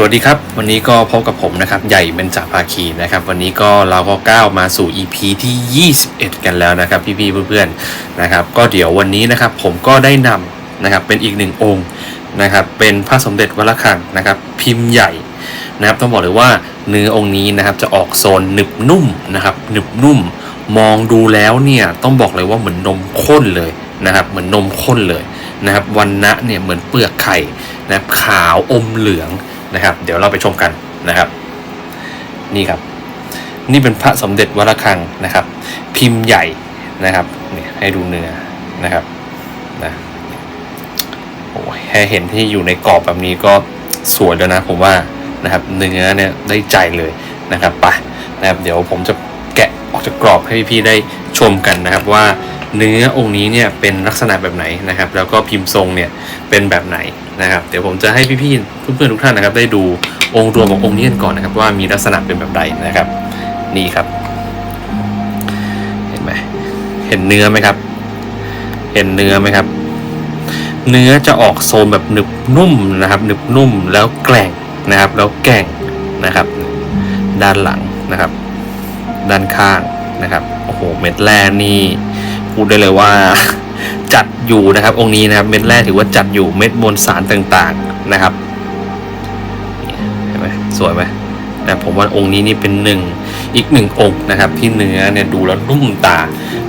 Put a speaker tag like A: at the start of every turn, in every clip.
A: สวัสดีครับ วันนี้ก็พบกับผมนะครับ ใหญ่เบญจภาคีนะครับ วันนี้ก็เราก็ก้าวมาสู่ EP ที่ 21 กันแล้วนะครับ พี่ๆเพื่อนๆนะครับ ก็เดี๋ยววันนี้นะครับ ผมก็ได้นำนะครับเป็นอีกหนึ่งองค์นะครับ เป็นพระสมเด็จวระฆังนะครับ พิมพ์ใหญ่นะครับ ต้องบอกเลยว่าเนื้อองค์นี้นะครับจะออกโซนหนึบนุ่มนะครับ หนึบนุ่ม มองดูแล้วเนี่ยต้องบอกเลยว่าเหมือนนมข้นเลยนะครับ เหมือนนมข้นเลยนะครับวันนะเนี่ยเหมือนเปลือกไข่นะครับขาวอมเหลือง นะครับ เดี๋ยวเราไปชมกันนะครับ นี่ครับ นี่เป็นพระสมเด็จวรคังนะครับ พิมพ์ใหญ่นะครับเนี่ยให้ดูเนื้อนะครับนะโอ้แค่เห็นที่อยู่ในกรอบแบบนี้ก็สวยแล้วนะผมว่านะครับ เนื้อเนี่ยได้ใจเลยนะครับไปนะครับเดี๋ยวผมจะแกะออกจากกรอบให้พี่ๆได้ชมกันนะครับว่าเนื้อองค์นี้เนี่ยเป็นลักษณะแบบไหนนะครับ แล้วก็พิมพ์ทรงเนี่ยเป็นแบบไหน นะครับ เดี๋ยวผมจะให้พี่ๆเพื่อนๆทุกท่านนะครับ ได้ดูองค์รวมขององค์นี้กันก่อนนะครับ ว่ามีลักษณะเป็นแบบใดนะครับ นี่ครับ เห็นไหมเห็นเนื้อไหมครับ เห็นเนื้อไหมครับ เนื้อจะออกโซมแบบหนึบนุ่มนะครับ หนึบนุ่มแล้วแกร่งนะครับ แล้วแกร่งนะครับ ด้านหลังนะครับ ด้านข้างนะครับโอ้โหเม็ดแร่นี่พูดได้เลยว่า จัดอยู่นะครับ องค์นี้นะครับ เม็ดแร่ถือว่าจัดอยู่เม็ดมวลสารต่างๆนะครับเห็นไหมสวยไหมนะผมว่าองค์นี้นี่เป็นหนึ่งอีกหนึ่งองค์นะครับ ที่เนื้อเนี่ยดูแล้วนุ่มตา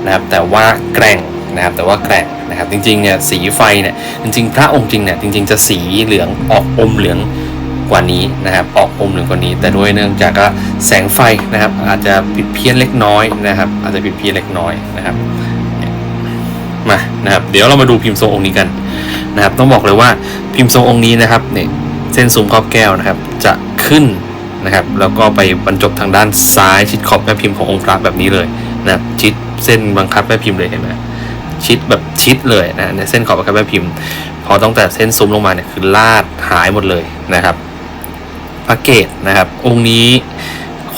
A: นะครับ แต่ว่าแกร่งนะครับ แต่ว่าแกร่งนะครับ จริงๆเนี่ยสีไฟเนี่ยจริงๆ พระองค์จริงเนี่ยจริง ๆ จะสีเหลืองออกอมเหลืองกว่านี้นะครับ ออกอมเหลืองกว่านี้ แต่ด้วยเนื่องจากแสงไฟนะครับ อาจจะผิดเพี้ยนเล็กน้อยนะครับ อาจจะผิดเพี้ยนเล็กน้อยนะครับ มานะครับ เดี๋ยวเรามาดูพิมพ์ทรงองค์นี้กันนะครับ ต้องบอกเลยว่าพิมพ์ทรงองค์นี้นะครับเนี่ยเส้นซุ้มครอบแก้วนะครับ จะขึ้นนะครับ แล้วก็ไปบรรจบทางด้านซ้ายชิดขอบแม่พิมพ์ขององค์พระแบบนี้เลยนะครับชิดเส้นบังคับแม่พิมพ์เลยเห็นไหมชิดแบบชิดเลยนะในเส้นขอบบังคับแม่พิมพ์ พอตั้งแต่เส้นซุ้มลงมาเนี่ยคือลาดหายหมดเลยนะครับพระเกตนะครับ องค์นี้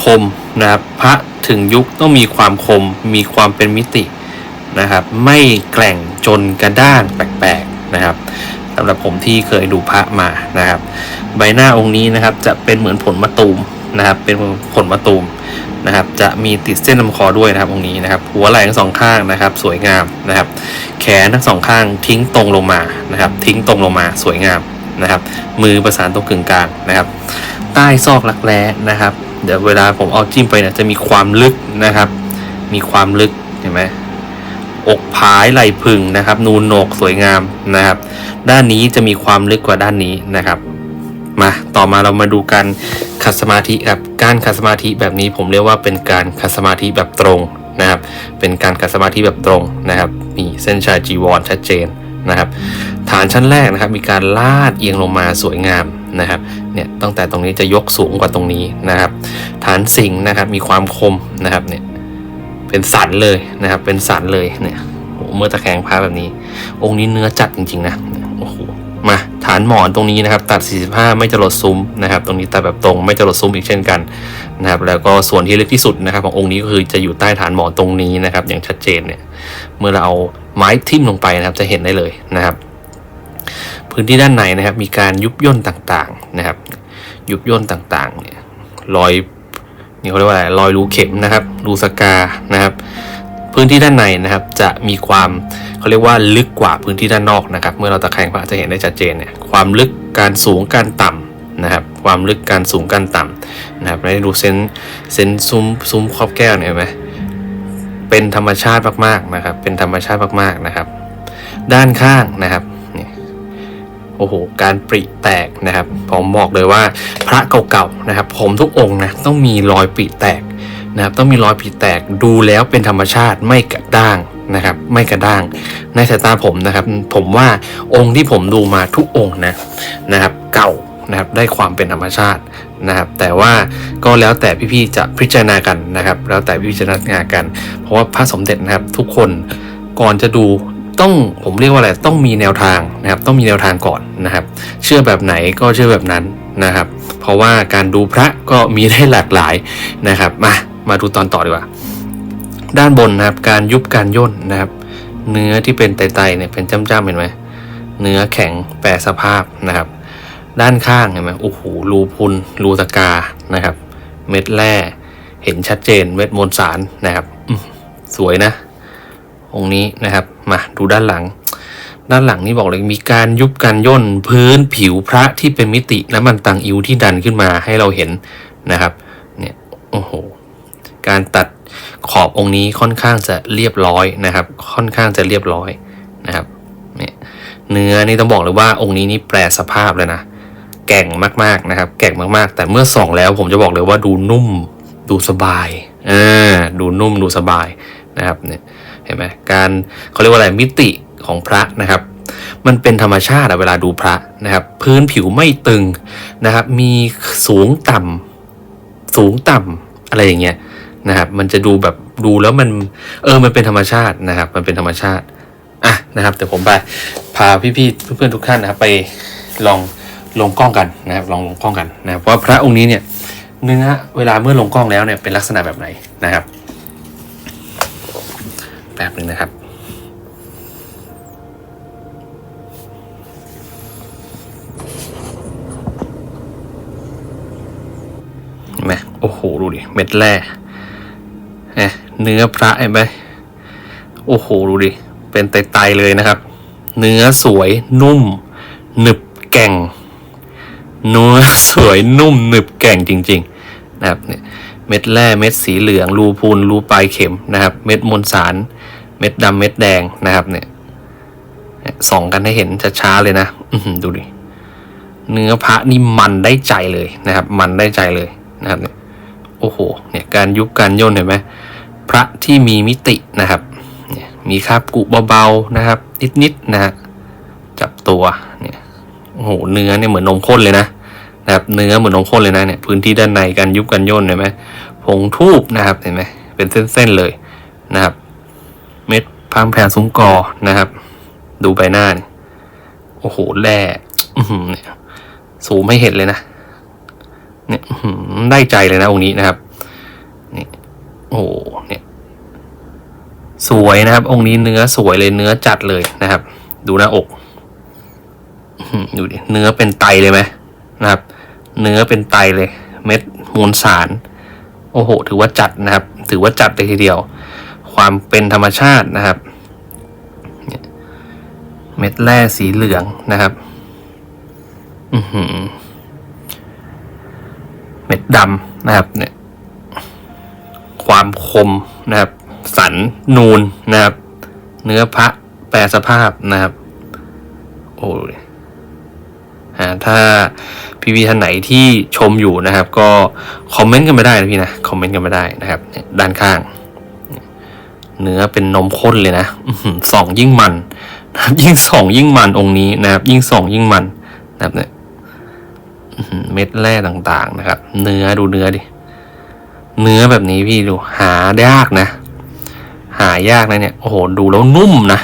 A: คมนะครับ พระถึงยุคต้องมีความคมมีความเป็นมิติ นะครับ ไม่แกร่งจนกระด้างแปลกๆนะครับสำหรับผมที่เคยดูพระมานะครับ ใบหน้าองค์นี้นะครับจะเป็นเหมือนผลมะตูมนะครับ เป็นผลมะตูมนะครับ จะมีติดเส้นลำคอด้วยนะครับองค์นี้นะครับ หัวไหล่ทั้งสองข้างนะครับ สวยงามนะครับ แขนทั้งสองข้างทิ้งตรงลงมานะครับ ทิ้งตรงลงมาสวยงามนะครับ มือประสานตรงกึ่งกลางนะครับ ใต้ซอกรักแร้นะครับ เดี๋ยวเวลาผมเอาจิ้มไปเนี่ยจะมีความลึกนะครับ มีความลึกเห็นไหม อกผายไหลพึงนะครับ นูนโหนกสวยงามนะครับ ด้านนี้จะมีความลึกกว่าด้านนี้นะครับ มาต่อมาเรามาดูการขัดสมาธิครับการขัดสมาธิแบบนี้ผมเรียกว่าเป็นการขัดสมาธิแบบตรงนะครับ เป็นการขัดสมาธิแบบตรงนะครับนี่เส้นชายจีวรชัดเจนนะครับ ฐานชั้นแรกนะครับ มีการลาดเอียงลงมาสวยงามนะครับเนี่ยตั้งแต่ตรงนี้จะยกสูงกว่าตรงนี้นะครับ ฐานสิงห์นะครับมีความคมนะครับเนี่ย เป็นสันเลยนะครับ เป็นสันเลยเนี่ยโอ้เมื่อตะแคงพระแบบนี้ องค์นี้เนื้อจัดจริง ๆ นะโอ้โหมาฐานหมอนตรงนี้นะครับ ตัด 45 ไม่จะลดซุ้มนะครับ ตรงนี้ตัดแบบตรงไม่จะลดซุ้มอีกเช่นกันนะครับ แล้วก็ส่วนที่ลึกที่สุดนะครับขององค์นี้ก็คือจะอยู่ใต้ฐานหมอนตรงนี้นะครับ อย่างชัดเจนเนี่ย เมื่อเราเอาไม้ทิ่มลงไปนะครับ จะเห็นได้เลยนะครับ พื้นที่ด้านในนะครับ มีการยุบย่นต่างๆนะครับ ยุบย่นต่างๆ เนี่ยรอย นี่เขาเรียกว่าอะไรรอยรูเข็มนะครับ รูสกานะครับ พื้นที่ด้านในนะครับ จะมีความเขาเรียกว่าลึกกว่าพื้นที่ด้านนอกนะครับ เมื่อเราตะแคงพระจะเห็นได้ชัดเจนเนี่ยความลึกการสูงการต่ำนะครับ ความลึกการสูงการต่ำนะครับได้ดูเส้นเส้นซุ้มซุ้มครอบแก้วเนี่ยเห็นไหมเป็นธรรมชาติมากๆนะครับ เป็นธรรมชาติมากๆนะครับ ด้านข้างนะครับ โอ้โห การปริแตกนะครับ ผมบอกเลยว่าพระเก่าๆนะครับ ผมทุกองค์นะต้องมีรอยปริแตกนะครับต้องมีรอยปริแตกดูแล้วเป็นธรรมชาติไม่กระด้างนะครับ ไม่กระด้าง ในสายตาผมนะครับ ผมว่าองค์ที่ผมดูมาทุกองค์นะนะครับ เก่านะครับได้ความเป็นธรรมชาตินะครับ แต่ว่าก็แล้วแต่พี่ๆจะพิจารณากันนะครับ แล้วแต่พิจารณากัน เพราะว่าพระสมเด็จนะครับ ทุกคนก่อนจะดู ต้องผมเรียกว่าอะไรต้องมีแนวทางนะครับ ต้องมีแนวทางก่อนนะครับ เชื่อแบบไหนก็เชื่อแบบนั้นนะครับ เพราะว่าการดูพระก็มีได้หลากหลายนะครับมามาดูตอนต่อดีกว่า ด้านบนนะครับการยุบการย่นนะครับ เนื้อที่เป็นไตๆเนี่ยเป็นจ้ำๆเห็นไหมเนื้อแข็งแปรสภาพนะครับ ด้านข้างเห็นไหมโอ้โหรูพุนรูตะกานะครับ เม็ดแร่เห็นชัดเจนเม็ดมวลสารนะครับสวยนะองค์นี้นะครับ มาดูด้านหลัง ด้านหลังนี่บอกเลยมีการยุบการย่นพื้นผิวพระที่เป็นมิติและมันตังอิวที่ดันขึ้นมาให้เราเห็นนะครับเนี่ยโอ้โหการตัดขอบองค์นี้ค่อนข้างจะเรียบร้อยนะครับ ค่อนข้างจะเรียบร้อยนะครับเนี่ยเนื้อนี่ต้องบอกเลยว่าองค์นี้นี่แปลสภาพเลยนะแก่งมากๆนะครับ แก่งมากๆ แต่เมื่อส่องแล้วผมจะบอกเลยว่าดูนุ่มดูสบายอ่าดูนุ่มดูสบายนะครับเนี่ย เห็นไหมการเขาเรียกว่าอะไรมิติของพระนะครับ มันเป็นธรรมชาติเวลาดูพระนะครับ พื้นผิวไม่ตึงนะครับ มีสูงต่ำสูงต่ำอะไรอย่างเงี้ยนะครับ มันจะดูแบบดูแล้วมันเออมันเป็นธรรมชาตินะครับ มันเป็นธรรมชาติอะนะครับเดี๋ยวผมไปพาพี่ๆเพื่อนๆทุกท่านนะครับไปลองลงกล้องกันนะครับลองลงกล้องกันนะครับว่าพระองค์นี้เนี่ยเนื้อเวลาเมื่อลงกล้องแล้วเนี่ยเป็นลักษณะแบบไหนนะครับ ป๊บหนึ่งนะครับเห็นไหมโอ้โห ดูดิ เม็ดแร่เอ๊ะเนื้อพระเห็นไหมโอ้โห ดูดิ เป็นไตๆเลยนะครับ เนื้อสวยนุ่ม หนึบแก่ง เนื้อสวยนุ่ม หนึบแก่งจริง ๆ นะครับเนี่ยเม็ดแร่เม็ดสีเหลือง รูพูนรูปลายเข็มนะครับ เม็ดมวลสาร เม็ดดำเม็ดแดงนะครับเนี่ยส่องกันให้เห็นช้าๆเลยนะดูดิเนื้อพระนี่มันได้ใจเลยนะครับ มันได้ใจเลยนะครับเนี่ยโอ้โหเนี่ยการยุบการย่นเห็นไหมพระที่มีมิตินะครับเนี่ยมีคาบกุเบาๆนะครับ นิดๆนะฮะจับตัวเนี่ยโอ้โหเนื้อเนี่ยเหมือนนมข้นเลยนะนะครับเนื้อเหมือนนมข้นเลยนะเนี่ยพื้นที่ด้านในการยุบการย่นเห็นไหมผงทูบนะครับเห็นไหมเป็นเส้นๆเลยนะครับ พามแผนซุ้มกอนะครับ ดูใบหน้านี่โอ้โหแร่เนี่ยสูงไม่เห็นเลยนะ เนี่ยได้ใจเลยนะองค์นี้นะครับนี่โอ้โหเนี่ย สวยนะครับ องค์นี้เนื้อสวยเลยเนื้อจัดเลยนะครับ ดูหน้าอกดูดิเนื้อเป็นไตเลยไหมนะครับ เนื้อเป็นไตเลย เม็ดมวลสาร โอ้โห ถือว่าจัดนะครับ ถือว่าจัดเลยทีเดียว ความเป็นธรรมชาตินะครับ เม็ดแร่สีเหลืองนะครับเม็ดดำนะครับ เนี่ย ความคมนะครับ สันนูนนะครับ เนื้อพระแปรสภาพนะครับ โอ้ยอ่าถ้าพี่พี่ท่านไหนที่ชมอยู่นะครับ ก็คอมเมนต์กันไม่ได้นะพี่นะ คอมเมนต์กันไม่ได้นะครับ ด้านข้าง เนื้อเป็นนมข้นเลยนะส่องยิ่งมันนะครับยิ่งส่องยิ่งมันองค์นี้นะครับ ยิ่งส่องยิ่งมันนะครับเนี่ยเม็ดแร่ต่างๆนะครับ เนื้อดูเนื้อดิ เนื้อแบบนี้พี่ดูหายากนะ หายากนะเนี่ยโอ้โหดูแล้วนุ่มนะ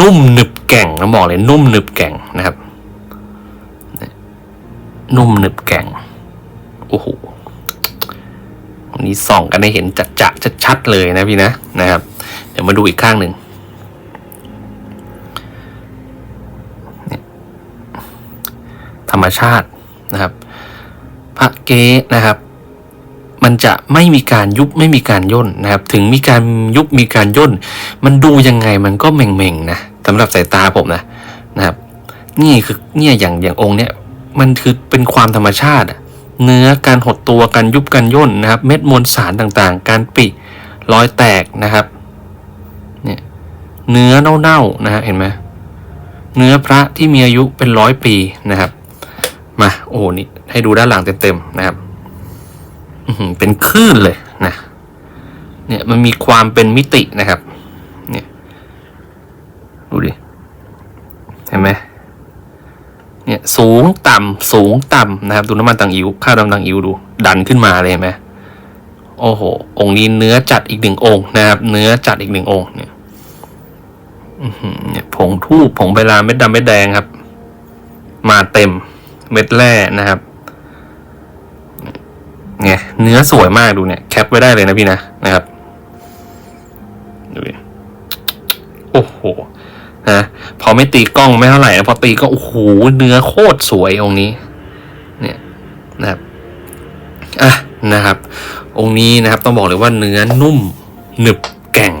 A: นุ่มหนึบแก่งนะบอกเลยนุ่มหนึบแก่งนะครับ นุ่มหนึบแก่งโอ้โหวันนี้ส่องกันให้เห็นจัดจะชัดๆเลยนะพี่นะนะครับ เดี๋ยวมาดูอีกข้างหนึ่งธรรมชาตินะครับ พระเก๊นะครับ มันจะไม่มีการยุบไม่มีการย่นนะครับ ถึงมีการยุบมีการย่น มันดูยังไงมันก็เม่งๆนะสำหรับสายตาผมนะนะครับ นี่คือเนี่ยอย่างอย่างองค์เนี้ยมันคือเป็นความธรรมชาติเนื้อการหดตัวการยุบการย่นนะครับ เม็ดมวลสารต่างๆ การปิรอยแตกนะครับ เนื้อเน่าๆนะฮะเห็นไหมเนื้อพระที่มีอายุเป็นร้อยปีนะครับ มาโอ้โหนี่ให้ดูด้านหลังเต็มๆนะครับเป็นคลื่นเลยนะ เนี่ยมันมีความเป็นมิตินะครับ เนี่ยดูดิเห็นไหมเนี่ยสูงต่ำสูงต่ำนะครับ ดูน้ำมันตังอิวข้าวดำตังอิวดู ดันขึ้นมาเลยเห็นไหมโอ้โห องค์นี้เนื้อจัดอีกหนึ่งองค์นะครับ เนื้อจัดอีกหนึ่งองค์เนี่ย เนี่ยผงทูบผงใบลานเม็ดดำเม็ดแดงครับ มาเต็มเม็ดแร่นะครับเนี่ยเนื้อสวยมากดูเนี่ยแคปไว้ได้เลยนะพี่นะนะครับดูดิโอ้โหนะพอไม่ตีกล้องไม่เท่าไหร่นะพอตีก็โอ้โหเนื้อโคตรสวยองค์นี้ เนี่ยนะครับอะนะครับ องค์นี้นะครับต้องบอกเลยว่าเนื้อนุ่มหนึบแก่ง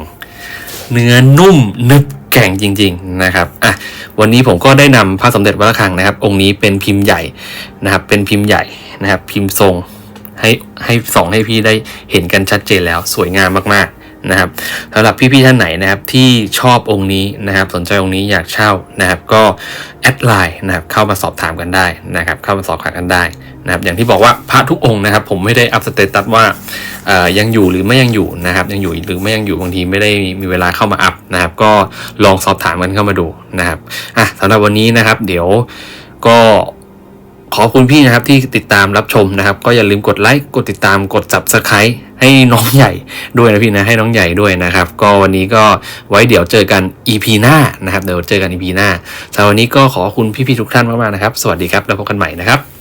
A: เนื้อนุ่มหนึบ แก่งจริง ๆนะครับอะวันนี้ผมก็ได้นำพระสมเด็จวัดระฆังนะครับ องค์นี้เป็นพิมพ์ใหญ่นะครับ เป็นพิมพ์ใหญ่นะครับ พิมพ์ทรงให้ให้ส่องให้พี่ได้เห็นกันชัดเจนแล้วสวยงามมากๆนะครับสำหรับพี่ๆท่านไหนนะครับที่ชอบองค์นี้นะครับ สนใจองค์นี้อยากเช่านะครับ ก็แอดไลน์นะครับเข้ามาสอบถามกันได้นะครับ เข้ามาสอบถามกันได้ นะครับอย่างที่บอกว่าพระทุกองค์นะครับ ผมไม่ได้อัพสเตตัสว่ายังอยู่หรือไม่ยังอยู่นะครับ ยังอยู่หรือไม่ยังอยู่บางทีไม่ได้มีเวลาเข้ามาอัพนะครับ ก็ลองสอบถามกันเข้ามาดูนะครับอะสำหรับวันนี้นะครับ เดี๋ยวก็ขอบคุณพี่นะครับที่ติดตามรับชมนะครับ ก็อย่าลืมกดไลค์กดติดตามกด subscribe ให้น้องใหญ่ด้วยนะพี่นะให้น้องใหญ่ด้วยนะครับ ก็วันนี้ก็ไว้เดี๋ยวเจอกัน EP หน้านะครับ เดี๋ยวเจอกัน EP หน้าสำหรับวันนี้ก็ขอบคุณพี่ๆทุกท่านมากๆนะครับ สวัสดีครับแล้วพบกันใหม่นะครับ